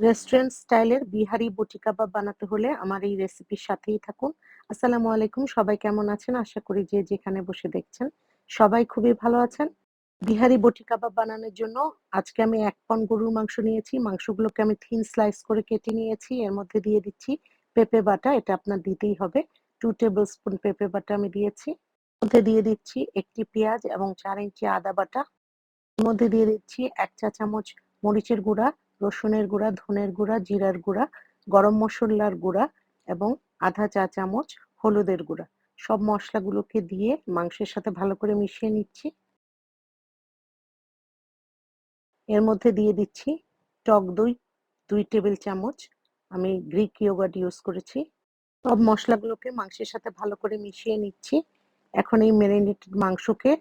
Restaurant স্টাইলের বিহারি বটি কাবাব বানাতে হলে আমার এই রেসিপির সাথেই থাকুন। আসসালামু আলাইকুম। সবাই কেমন আছেন? আশা করি যে যেখানে বসে দেখছেন সবাই খুবই ভালো আছেন। বিহারি বটি কাবাব বানানোর জন্য আজকে আমি ১ পাউন্ড গরুর মাংস নিয়েছি। মাংসগুলোকে আমি থিন স্লাইস করে কেটে নিয়েছি। এর মধ্যে দিয়ে দিচ্ছি পেঁপে বাটা। এটা আপনার দিতেই হবে। টু টেবিল স্পুন পেঁপে বাটা আমি দিয়েছি। মধ্যে দিয়ে দিচ্ছি একটি পেঁয়াজ এবং চার ইঞ্চি আদা বাটা। মধ্যে দিয়ে দিচ্ছি ১ চা চামচ মরিচের গুঁড়া, রসুনের গুঁড়া, ধনের গুঁড়া, জিরার গুঁড়া, গরম মসলার গুঁড়া এবং আধা চা চামচ হলুদের গুঁড়া। সব মসলাগুলোকে দিয়ে মাংসের সাথে ভালো করে মিশিয়ে নিচ্ছি। এর মধ্যে দিয়ে দিচ্ছি টক দই দুই টেবিল চামচ। আমি গ্রিক ইয়োগার্ট ইউজ করেছি। সব মসলাগুলোকে মাংসের সাথে ভালো করে মিশিয়ে নিচ্ছি। এখন এই মেরিনেটেড মাংসকে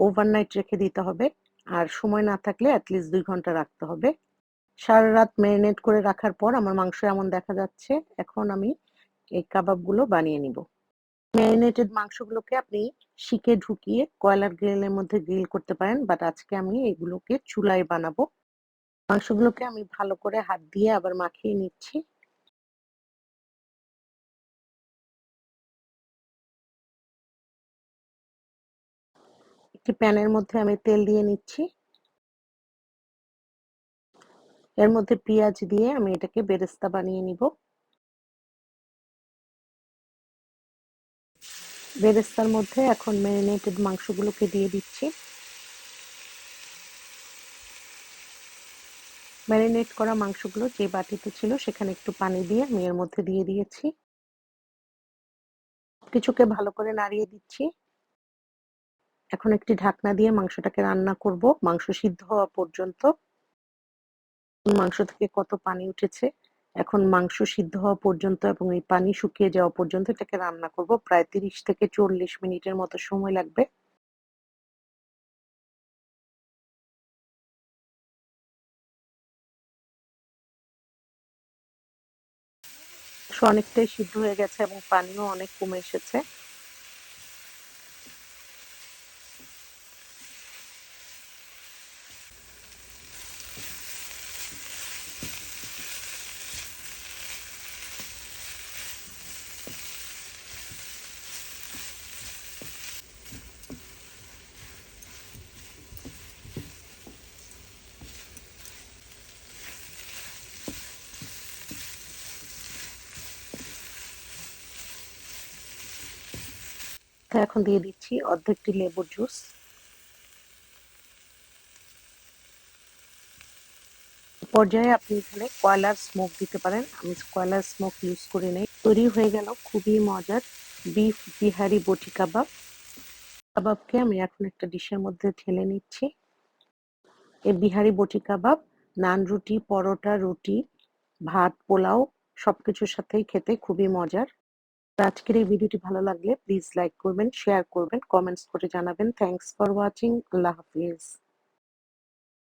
ওভারনাইট রেখে দিতে হবে। আর সময় না থাকলে এট লিস্ট ২ ঘণ্টা রাখতে হবে। সারারাত মেরিনেট করে রাখার পর আমার মাংস এমন দেখা যাচ্ছে। এখন আমি এই কাবাবগুলো বানিয়ে নিব। মেরিনেটেড মাংসগুলোকে আপনি শিকে ঢুকিয়ে কয়লার গ্রিলের মধ্যে গ্রিল করতে পারেন। বাট আজকে আমি এগুলোকে চুলায় বানাবো। মাংসগুলোকে আমি ভালো করে হাত দিয়ে আবার মাখিয়ে নিচ্ছি। একটি প্যানের মধ্যে আমি তেল দিয়ে নিচ্ছি। এর মধ্যে পেঁয়াজ দিয়ে আমি এটাকে বেরেস্তা বানিয়ে নিব। বেরেস্তার মধ্যে এখন ম্যারিনেটেড মাংসগুলোকে দিয়ে দিচ্ছি। ম্যারিনেট করা মাংসগুলো যে বাটিতে ছিল সেখানে একটু পানি দিয়ে আমি এর মধ্যে দিয়ে দিয়েছি। কিছুকে ভালো করে নাড়িয়ে দিচ্ছি। এখন একটি ঢাকনা দিয়ে মাংসটাকে রান্না করব মাংস সিদ্ধ হওয়া পর্যন্ত। মাংস থেকে কত পানি উঠেছে। এখন মাংস সিদ্ধ হওয়া পর্যন্ত এবং এই পানি শুকিয়ে যাওয়া পর্যন্ত এটাকে রান্না করব। প্রায় ৩০ থেকে ৪০ মিনিটের মতো সময় লাগবে। অনেকটাই সিদ্ধ হয়ে গেছে এবং পানিও অনেক কমে এসেছে। তো এখন দিয়ে দিচ্ছি অর্ধেকটি লেবুর জুস। পর্যায়ে আপনি এখানে কয়লার স্মোক দিতে পারেন। আমি কয়লার স্মোক ইউজ করে নেই তৈরি হয়ে গেল খুবই মজার বিফ বিহারি বটি কাবাব। কাবাবকে আমি এখন একটা ডিশের মধ্যে ঢেলে নিচ্ছি। এই বিহারি বটি কাবাব নান রুটি, পরোটা, রুটি, ভাত, পোলাও সবকিছুর সাথেই খেতে খুবই মজার। আজকের এই ভিডিওটি ভালো লাগলে প্লিজ লাইক করবেন, শেয়ার করবেন, কমেন্টস করে জানাবেন। Thanks for watching. Allah Hafiz.